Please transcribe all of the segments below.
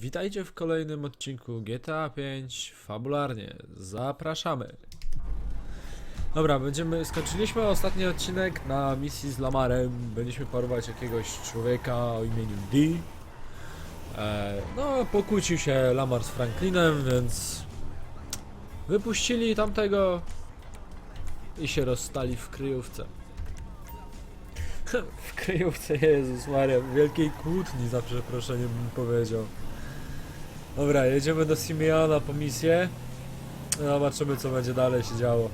Witajcie w kolejnym odcinku GTA 5 fabularnie. Zapraszamy. Dobra, będziemy. Skończyliśmy ostatni odcinek na misji z Lamarem. Byliśmy porwać jakiegoś człowieka o imieniu D. E, no, pokłócił się Lamar z Franklinem, więc wypuścili tamtego i się rozstali w kryjówce. w kryjówce, Jezus Maria, w wielkiej kłótni za przeproszeniem bym powiedział. Dobra, jedziemy do Simeona po misję. Zobaczymy co będzie dalej się działo.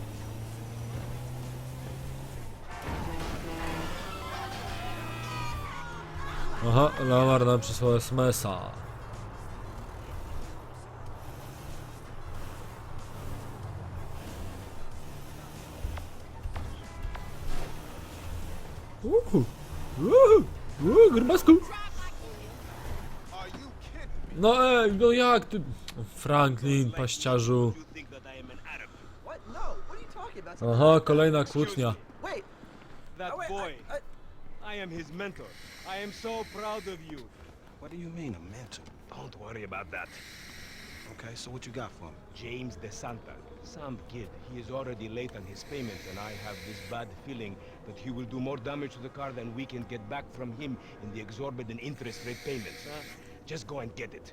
Aha, Lamar nam przysłał SMS-a. Uhu, uhu, uhu, grubasku. No ej, no jak ty... Franklin, paściarzu. You think that I am an Arab? What? Are you talking about? Aha, kolejna kłótnia. Wait. That Oh, boy. I, I, I am his mentor. I am so proud of you. What do you mean, a mentor? Don't worry about that. Okay, so what you got for me? James De Santa, some kid. He is already late on his payments, and I have this bad feeling that he will do more damage to the car than we can get back from him in the exorbitant interest rate payments. Huh? Just go and get it.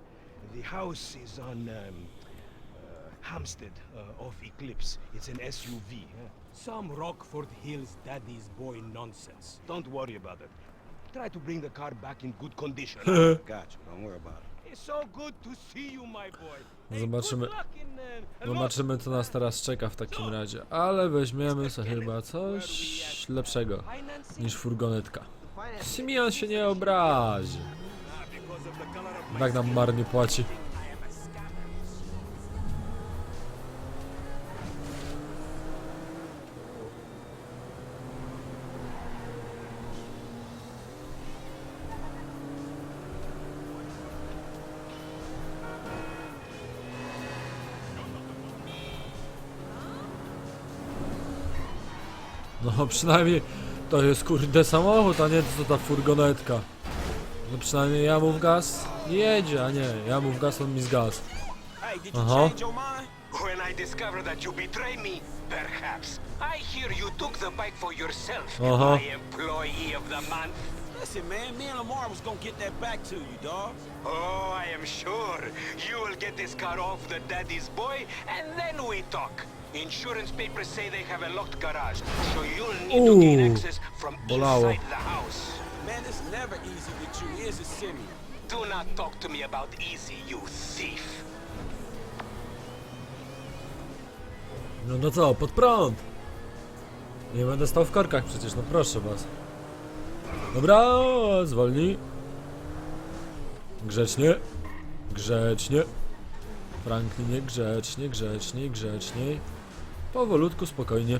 The house is on um, uh, Hampstead uh, off Eclipse. It's an SUV. huh? Some Rockford Hills daddy's boy nonsense. Don't worry about it. Try to bring the car back in good condition. huh? Got you. Don't worry about it. It's so good to see you, my boy. Hey, Zobaczymy. good luck in, uh, Zobaczymy co nas teraz czeka w takim razie. Ale weźmiemy sobie chyba coś lepszego niż furgonetka. Simeon się nie obrazi. Tak nam marnie płaci. No przynajmniej to jest kurde samochód, a nie to ta furgonetka. No przynajmniej ja mu w gaz jedzie, a nie, ja mu w gaz, on mi z gaz. Hey, did you Uh-huh. change your mind? When I discover that you betray me, perhaps. I hear you took the bike for yourself, Uh-huh. my employee of the month. Listen, man, me and Lamar was gonna get that back to you, dog. Oh, I am sure you will get this car off the daddy's boy, and then we talk. Insurance papers say they have a locked garage, so you'll need to gain Ooh, access from bolało. inside the house. Man, it's never easy with you. Here's a Simeon. Do not talk to me about easy, you thief. No no co, pod prąd! Nie będę stał w korkach przecież, no proszę was. Dobra, zwolnij. Grzecznie. Grzecznie. Franklinie, grzecznie, grzecznie, grzeczniej. Powolutku, spokojnie.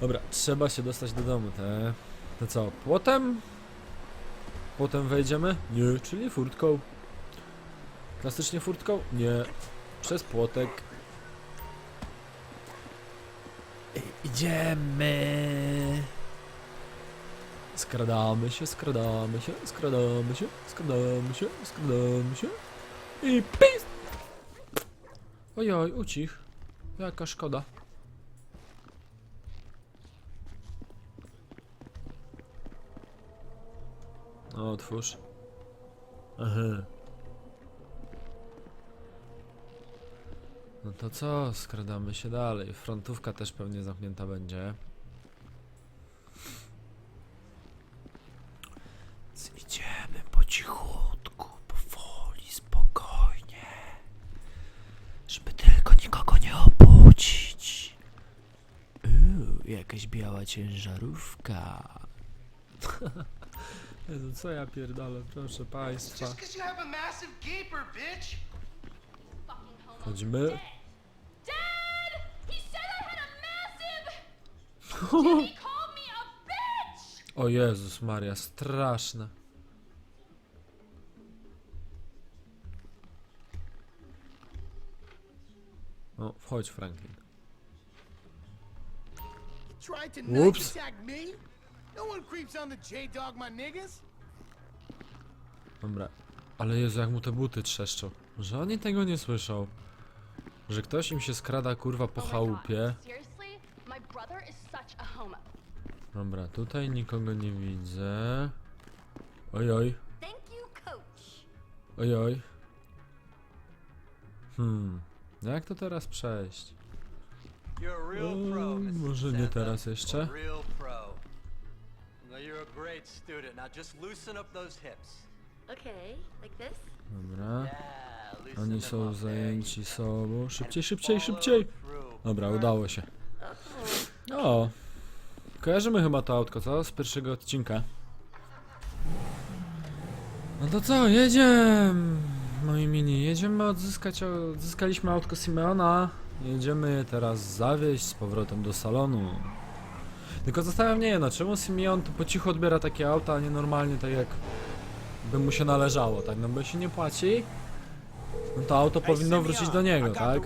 Dobra, trzeba się dostać do domu, te... To co, płotem? Potem wejdziemy? Nie, czyli furtką. Klasycznie furtką? Nie. Przez płotek. Idziemy. Skradamy się, skradamy się, skradamy się, skradamy się, skradamy się. I pis! Ojoj, ucich. Jaka szkoda. No, Otwórz. Aha. No to co? Skradamy się dalej. Frontówka też pewnie zamknięta będzie. Idziemy po cichutku, powoli, spokojnie. Żeby tylko nikogo nie obudzić. Uuu, jakaś biała ciężarówka. Jezu, co ja pierdolę, proszę państwa. Just because you have a massive gaper, bitch. Chodzimy. Dad! He said I had a massive. Did he call me a bitch? O Jezus Maria, straszne. O, wchodź Franklin. Tried to Whoops. knife attack me? No one creeps on the J Dog, my niggas. Dobra. Ale Jezu, jak mu te buty trzeszczą. Że oni tego nie słyszą. Że ktoś im się skrada kurwa po Oh chałupie. God. Seriously? My brother is such a homo. Dobra, tutaj nikogo nie widzę. Ojoj, Thank you, coach. ojoj. Hmm. no Jak to teraz przejść? You're a real pro, Mr. może nie Santa. teraz jeszcze? A real great student. Now just loosen up those hips. Okay, like this? Dobra. Yeah, loosen Oni them są up. Zajęci sobą. Szybciej, szybciej, follow szybciej! through. Dobra, udało się. O! Kojarzymy chyba to autko, co? Z pierwszego odcinka. No to co, jedziemy! Moi mini, jedziemy odzyskać, odzyskaliśmy autko Simeona. Jedziemy je teraz zawieźć z powrotem do salonu. Tylko zastanawiam mnie jedno, czemu Simeon tu po cichu odbiera takie auta, a nie normalnie tak jak by mu się należało, tak? No bo jeśli nie płaci, no to auto powinno wrócić do niego, tak?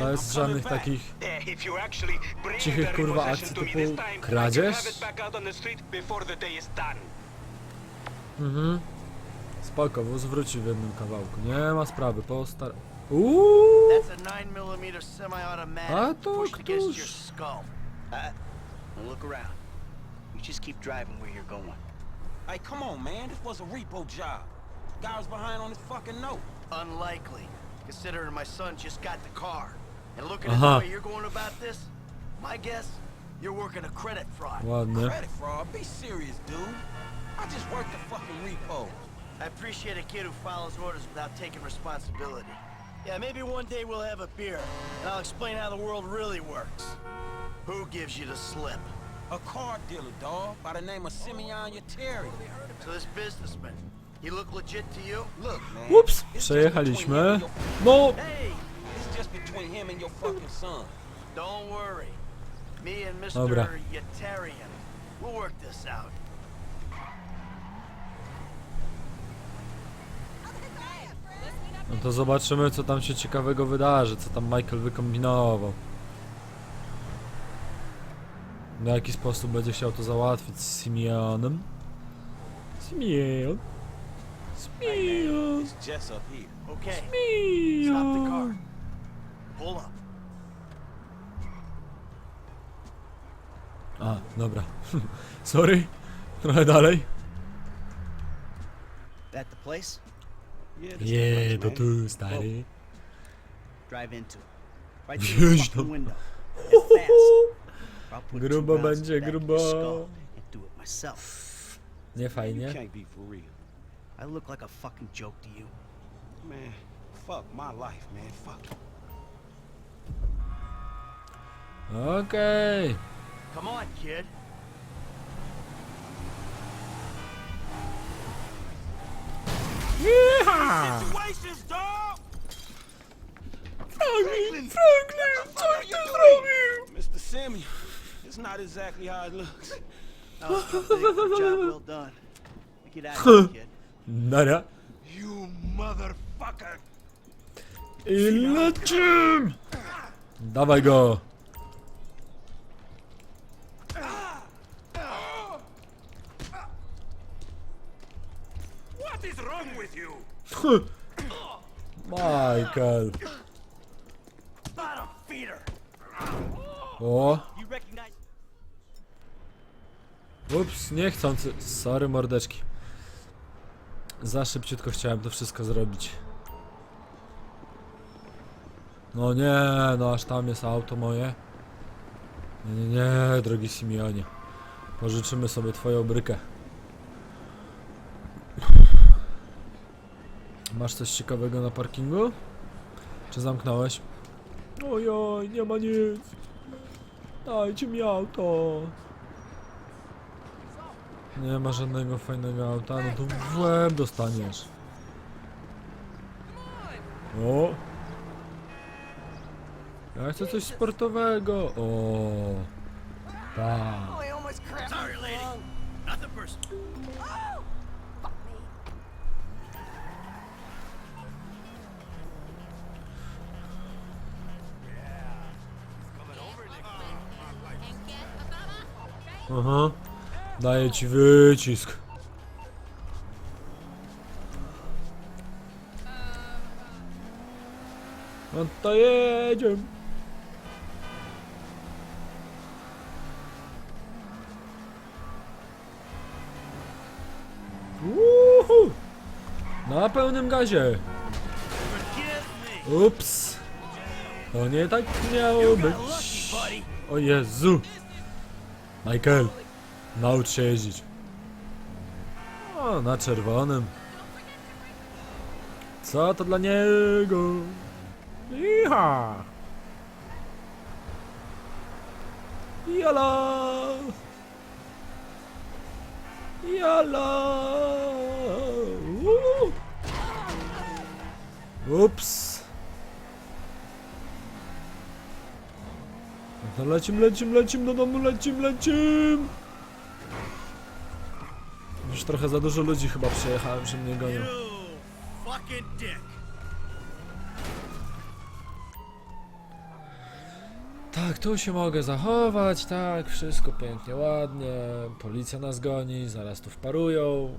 Bez żadnych takich Eh, Cichych, kurwa, akcji typu kradzież? Mhm. Spoko, wóz wróci w jednym kawałku. Nie ma sprawy, po star... Uuu! That's a 9mm semi-automatic A to któż? Your skull. Now look around. You just keep driving where you're going. Hey, come on, man. This was a repo job. Guy was behind on his fucking note. Unlikely, considering my son just got the car. And looking Uh-huh. at the way you're going about this, my guess, you're working a credit fraud. Ładny. Credit fraud. Be serious, dude. I just worked the fucking repo. I appreciate a kid who follows orders without taking responsibility. Yeah, maybe one day we'll have a beer, and I'll explain how the world really works. Who gives you the slip? A car dealer, dog, by the name of Simeon Yeteri. So this businessman, he look legit to you? Look, man. Ups, przejechaliśmy. No! Hey, It's just between him and your fucking son. don't worry. Me and Mr. Dobra. Yetarian, we'll work this out. No to zobaczymy, co tam się ciekawego wydarzy, co tam Michael wykombinował. W jaki sposób będzie chciał to załatwić z Simeonem? Simeon? Simeon? Simeon? A, dobra. Sorry. Trochę dalej. That the place? Yeah, to tu, stary. Drive into it. Right through the window. And fast. Grubo będzie, grubo. Nie fajnie. I look like a fucking joke to you. Man, fuck my life, man. Fuck. Okej. Come on, kid. Dog! Franklin, Franklin, coś ty zrobił? Mr. Simeon, it's not exactly how it looks. That was too big for a job well done. Get out of here, kid. Nara. You motherfucker! I lecim! Dawaj go. What is wrong with you? Michael. Bottom feeder. O, You recognize? Ups, niechcący. Sorry, mordeczki. Za szybciutko chciałem to wszystko zrobić. No nie, no aż tam jest auto moje. Nie, nie, nie, drogi Simeonie. Pożyczymy sobie twoją brykę. Masz coś ciekawego na parkingu? Czy zamknąłeś? Ojoj, nie ma nic. Dajcie mi auto. Nie ma żadnego fajnego auta, no to w łeb dostaniesz. O! Ja chcę coś sportowego. O! Tak. Oh, Daję ci wycisk. No to jedziemy. Uhu. Na pełnym gazie. Ups. To nie tak miało być. O Jezu. Michael naucz się jeździć. O, na czerwonym. Co to dla niego? Iha! Jala! Jala! Ups! No lecim, lecim, lecim do domu, lecim, lecim! Trochę za dużo ludzi chyba przejechałem, że mnie gonią. Tak, tu się mogę zachować, tak, wszystko pięknie, ładnie. Policja nas goni, zaraz tu wparują.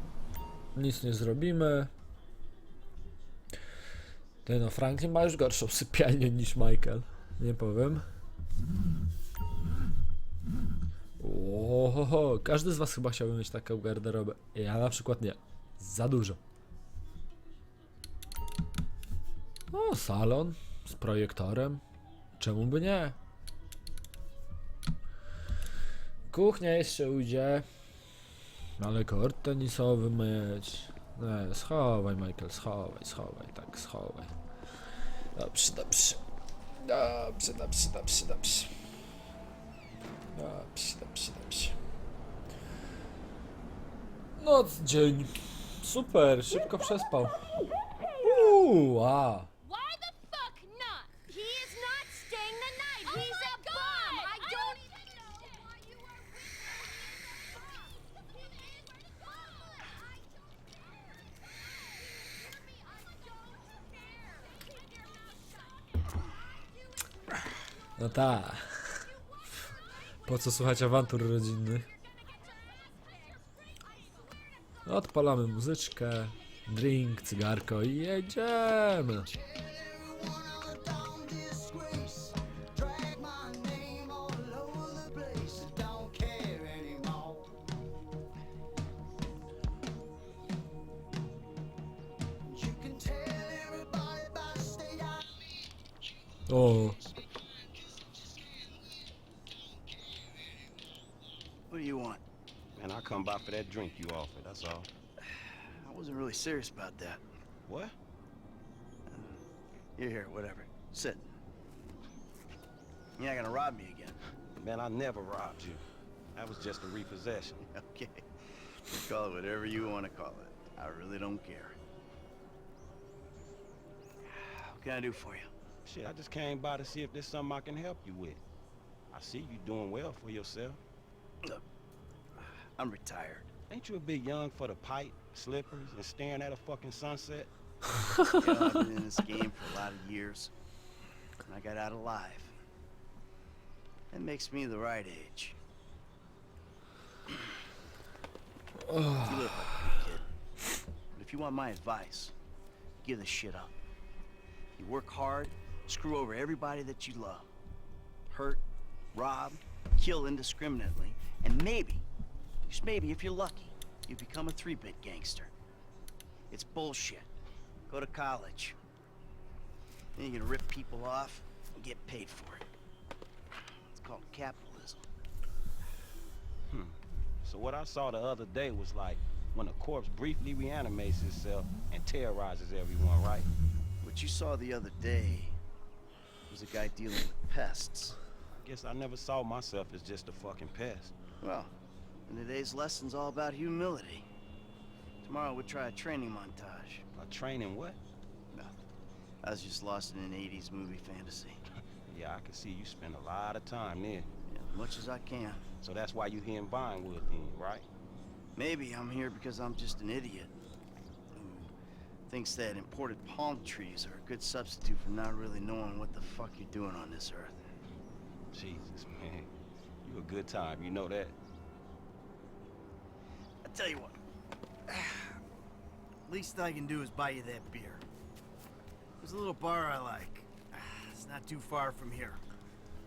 Nic nie zrobimy. Ty no, Franklin ma już gorszą sypialnię niż Michael. Nie powiem. Ohoho, każdy z was chyba chciałby mieć taką garderobę. Ja na przykład nie. Za dużo. O, salon z projektorem. Czemu by nie? Kuchnia jeszcze ujdzie. Ale kort tenisowy mieć. Nie, schowaj Michael, schowaj, schowaj, tak, schowaj. Dobrze, dobrze. Dobrze, dobrze, dobrze, dobrze. Dobrze, dobrze, dobrze. Noc, dzień. Super, szybko przespał. Uuu, a. Why the fuck not? He is not staying the night. He's a bum. I don't even know why you are No tak. Po co słuchać awantur rodzinnych? Odpalamy muzyczkę, drink, cygarko i jedziemy. O, What do you want? Man, I come by for that drink you offered, that's all. I wasn't really serious about that. What? You're here, whatever. Sit. You're not gonna rob me again. Man, I never robbed you. That was just a repossession. Okay. You call it whatever you want to call it. I really don't care. What can I do for you? Shit, I just came by to see if there's something I can help you with. I see you doing well for yourself. I'm retired. Ain't you a bit young for the pipe, slippers, and staring at a fucking sunset? You know, I've been in this game for a lot of years. And I got out alive. That makes me the right age. you look like a kid. But if you want my advice, give this shit up. You work hard, screw over everybody that you love. Hurt, rob, kill indiscriminately, and maybe, just maybe if you're lucky, you become a three-bit gangster. It's bullshit. Go to college. Then you can rip people off and get paid for it. It's called capitalism. Hmm. So what I saw the other day was like when a corpse briefly reanimates itself and terrorizes everyone, right? What you saw the other day was a guy dealing with pests. Guess I never saw myself as just a fucking pest. Well, and today's lesson's all about humility. Tomorrow we'll try a training montage. A training what? Nothing. I was just lost in an 80s movie fantasy. Yeah, I can see you spend a lot of time there. Yeah, as much as I can. So that's why you're here in Vinewood then, right? Maybe I'm here because I'm just an idiot who thinks that imported palm trees are a good substitute for not really knowing what the fuck you're doing on this earth. Jesus, man. You a good time, you know that? I tell you what. Least I can do is buy you that beer. There's a little bar I like. It's not too far from here.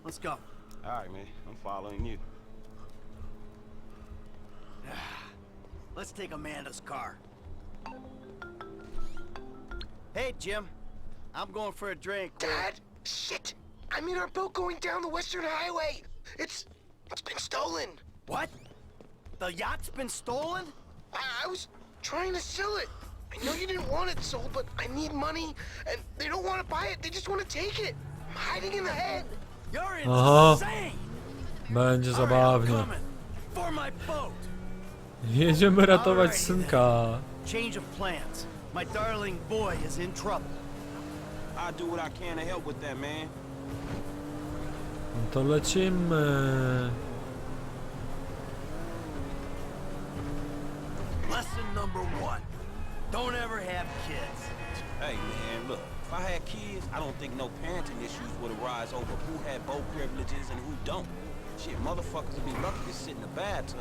Let's go. All right, man. I'm following you. Let's take Amanda's car. Hey, Jim. I'm going for a drink. with- Dad, shit! I'm in our boat going down the Western Highway. It's it's been stolen. What? The yacht's been stolen? I, I was trying to sell it. I know you didn't want it sold, but I need money, and they don't want to buy it. They just want to take it. I'm hiding in the head. You're Aha. insane! Będzie All right, I'm zabawnie. coming. For my boat. Jedziemy ratować synka. Change of plans. My darling boy is in trouble. I'll do what I can to help with that, man. No to lecimy. Lesson number one. Don't ever have kids. Hey, man, look. If I had kids, I don't think no parenting issues would arise over who had both privileges and who don't. Shit, motherfuckers would be lucky to sit in the bathtub.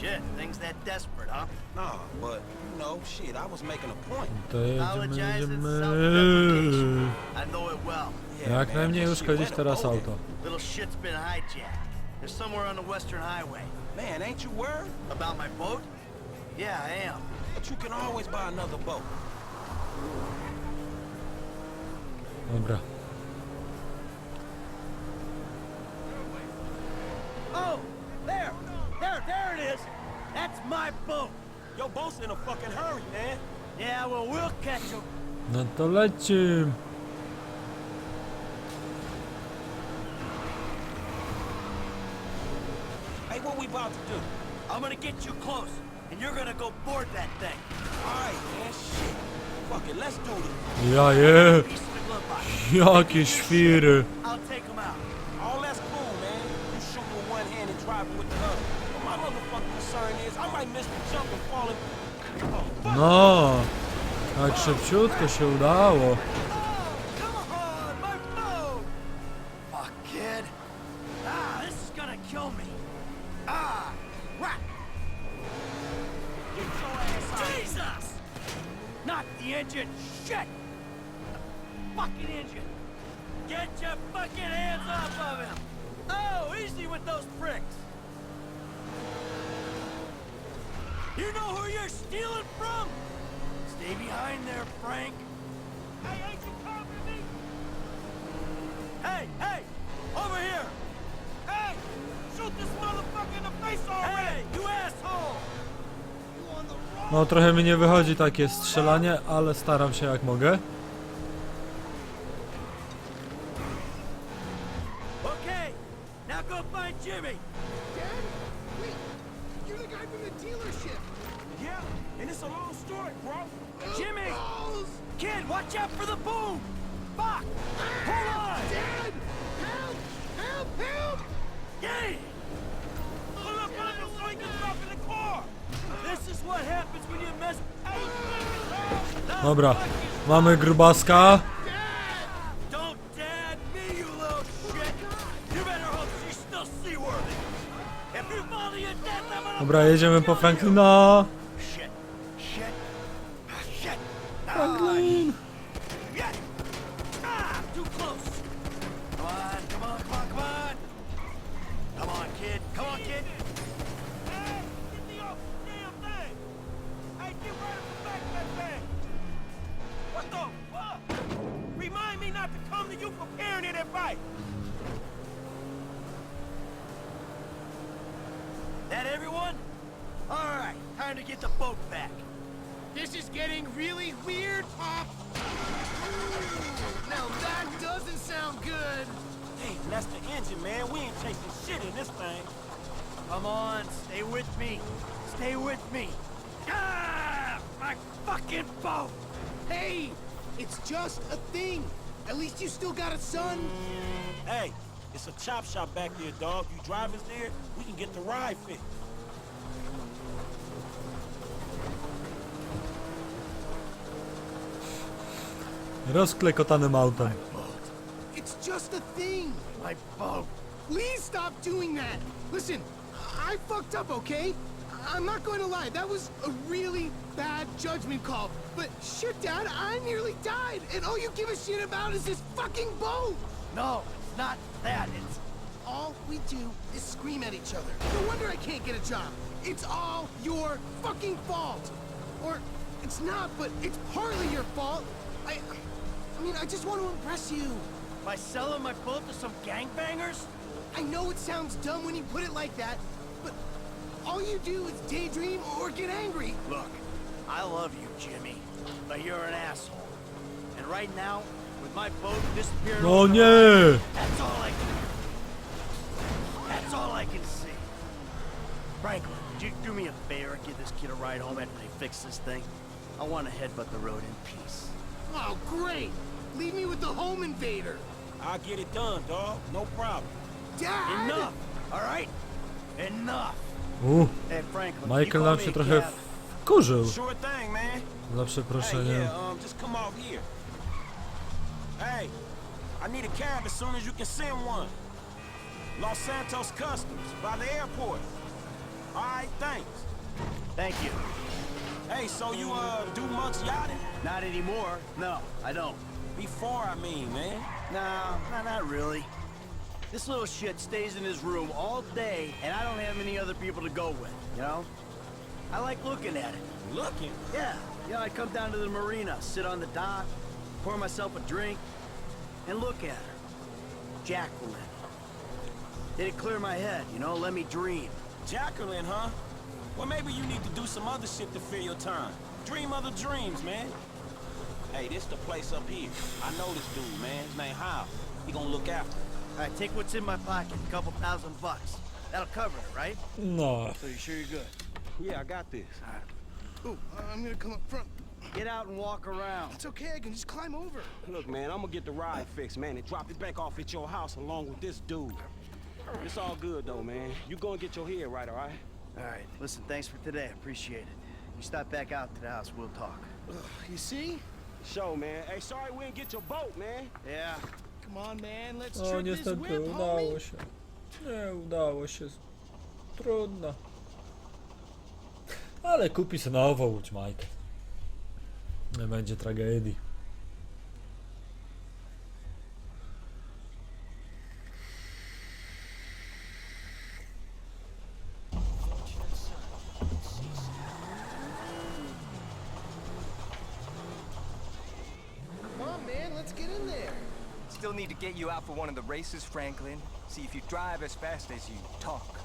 Shit, things that desperate, huh? Nah, but, you know, shit, I was making a point. Apologize in self-deprecation. I know it well. Yeah, Jak man, najmniej but shit, uszkodzić teraz auto. Little shit's been hijacked. They're somewhere on the Western Highway. Man, ain't you worried? About my boat? Yeah, I am. But you can always buy another boat. Dobra. Oh, there, there, there it is. That's my boat. Your boat's in a fucking hurry, man. Yeah, well, we'll catch him. No to lecim. Hey, what we about to do? I'm gonna get you close, and you're gonna go board that thing. All right, man, shit. Fuck it, let's do this. Ja je. Piece of the glove box. Jakie świry. I'll take him out. All that's cool, man. You shooting with one hand and driving with the other. But my motherfucking concern is I might miss the jump and fall in. No. Tak szybciutko się udało. Know who you're stealing from? Stay behind there, Frank. Hey, ain't you covering me? Hey, hey! Over here! Hey! Shoot this motherfucker in the face already! Hey, you asshole! You on the wrong No trochę mi nie wychodzi takie strzelanie, ale staram się jak mogę. I'm gonna. Dobra, jedziemy po Franklina. Good. Hey, that's the engine, man. We ain't chasing shit in this thing. Come on, stay with me. Stay with me. Ah, my fucking boat. Hey, it's just a thing. At least you still got a son. Hey, it's a chop shop back there, dog. You drive us there, we can get the ride fixed. Rozklekotanym autem. Just a thing. My boat. Please stop doing that. Listen, I fucked up, okay? I'm not going to lie. That was a really bad judgment call. But shit, Dad, I nearly died, and all you give a shit about is this fucking boat. No, it's not that. It's All we do is scream at each other. No wonder I can't get a job. It's all your fucking fault. Or it's not, but it's partly your fault. I, I mean, I just want to impress you. By selling my boat to some gangbangers. I know it sounds dumb when you put it like that, but all you do is daydream or get angry. Look, I love you, Jimmy, but you're an asshole. And right now, with my boat disappearing, oh, No over! That's all I can. That's all I can see. Franklin, would you do me a favor? and Give this kid a ride home after they fix this thing. I want to headbutt the road in peace. Oh, great. Leave me with the home invader. I'll get it done, dog. No problem. Dad! Enough. All right. Enough. U, Hey, Franklin. you Michael call nam me się trochę wkurzył. Sure thing, man. Za Hey, yeah, um, just come off here. Hey, I need a cab as soon as you can send one. Los Santos Customs, by the airport. All right, thanks. Thank you. Hey, so you, uh, do much yachting? Not anymore. No, I don't. Before, I mean, man. No, no, not really. This little shit stays in his room all day, and I don't have any other people to go with, you know? I like looking at it. Looking. Yeah, yeah, I come down to the marina, sit on the dock, pour myself a drink, and look at her. Jacqueline. It'd clear my head, you know, let me dream. Jacqueline, huh? Well, maybe you need to do some other shit to fill your time. Dream other dreams, man. Hey, this the place up here. I know this dude, man. His name Hal. He gonna look after. me. All right, take what's in my pocket, a couple thousand bucks. That'll cover it, right? No. So you sure you're good? Yeah, I got this. Ooh, I'm gonna come up front. Get out and walk around. It's okay, I can just climb over. Look, man, I'm gonna get the ride fixed, man, and drop it back off at your house along with this dude. It's all good, though, man. You gonna get your head right, all right? All right, listen, thanks for today. I appreciate it. You stop back out to the house, we'll talk. You see? Show, man. Hey, sorry we didn't get your boat, man. Yeah, Come on, man, let's O, trip this niestety whip, udało homie. się. Nie udało się. Trudno. Ale kupi sobie nową łódź, Mike. Nie będzie tragedii. Still need to get you out for one of the races, Franklin. See if you drive as fast as you talk.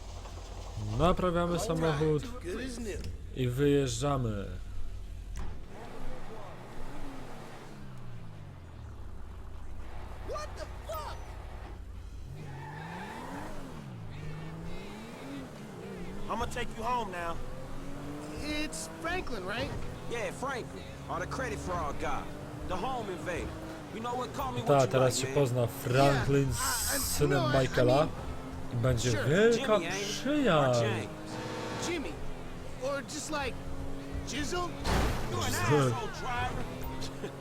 Naprawiamy samochód Good as new. i wyjeżdżamy. What the fuck? I'm gonna take you home now. It's Franklin, right? Yeah, Franklin, or the credit fraud guy, the home invader. You know what? What Ta, you teraz like, się man. pozna Franklin z Yeah, I- I- synem no, I- I Michaela mean- i będzie Sure, wielka Jimmy, ain't it? Or przyjaźń. Jimmy. Or just like Jizzle? You're an asshole, driver.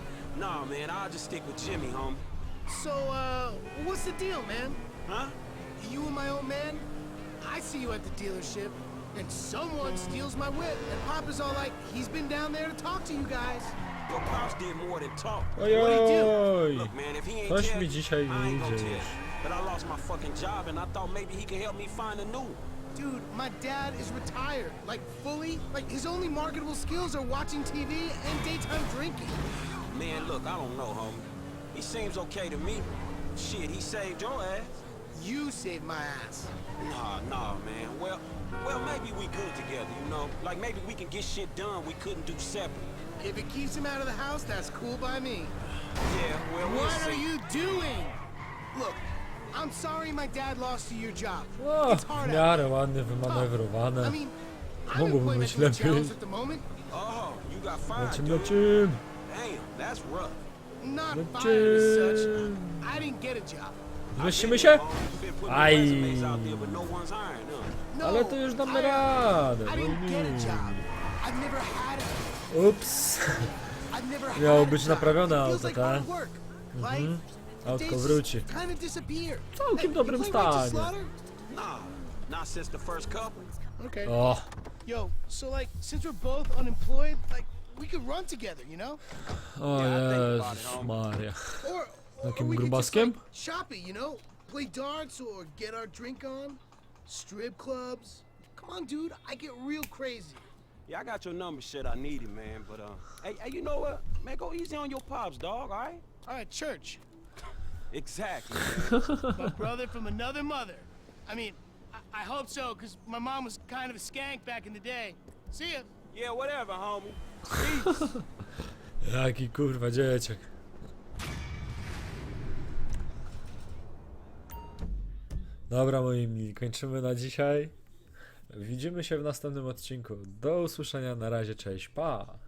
nah, man, I'll just stick with Jimmy, homie. So, uh, what's the deal, man? Huh? You and my old man? I see you at the dealership, and someone steals my whip, and Papa's all like, he's been down there to talk to you guys. Your pops did more than talk. Ojoj! Look, man, if he ain't Coś tell mi you, dzisiaj I ain't nie gonna idzie tell już. But I lost my fucking job, and I thought maybe he could help me find a new. Dude, my dad is retired, like fully. Like his only marketable skills are watching TV and daytime drinking. Man, look, I don't know, homie. He seems okay to me. Shit, he saved your ass. You saved my ass. Nah, nah, man. Well, well, maybe we good together, you know? Like, maybe we can get shit done we couldn't do separate. If it keeps him out of the house, that's cool by me. Yeah, well, we'll What are you doing? Look, I'm sorry my dad lost you your job. O, It's w hard out miarę ładnie there. I mean, I'm Mogłoby employment być to a lepiej. challenge at the moment. Oh, you got fired, Lecim, dude. Damn, that's rough. Not fired as such. I didn't get a job. Zmieścimy się? You've been putting Aj. resumes out there, but no one's hiring, Ale to już damy radę. I no didn't get a nie. Ups. Miało być naprawione auto, tak? Mhm. Autko wróci. W całkiem dobrym stanie. Okay. O. Oh. Yo, so like, since we're both unemployed, like, we could run together, you know? Oh, Jezus Maria. Takim grubaskiem? Shop you know? Play darts or get our drink on. Strip clubs. Come on, dude, I get real crazy. Yeah, I got your number, shit. I need it, man. But uh, hey, hey, you know what? Man, go easy on your pops, dog. All right? All right, church. Exactly. My brother from another mother. I mean, I, I hope so, because my mom was kind of a skank back in the day. See ya. yeah, whatever, homie. Jaki kurwa dzieciak. Dobra moi mili, kończymy na dzisiaj. Widzimy się w następnym odcinku. Do usłyszenia, na razie, cześć, pa!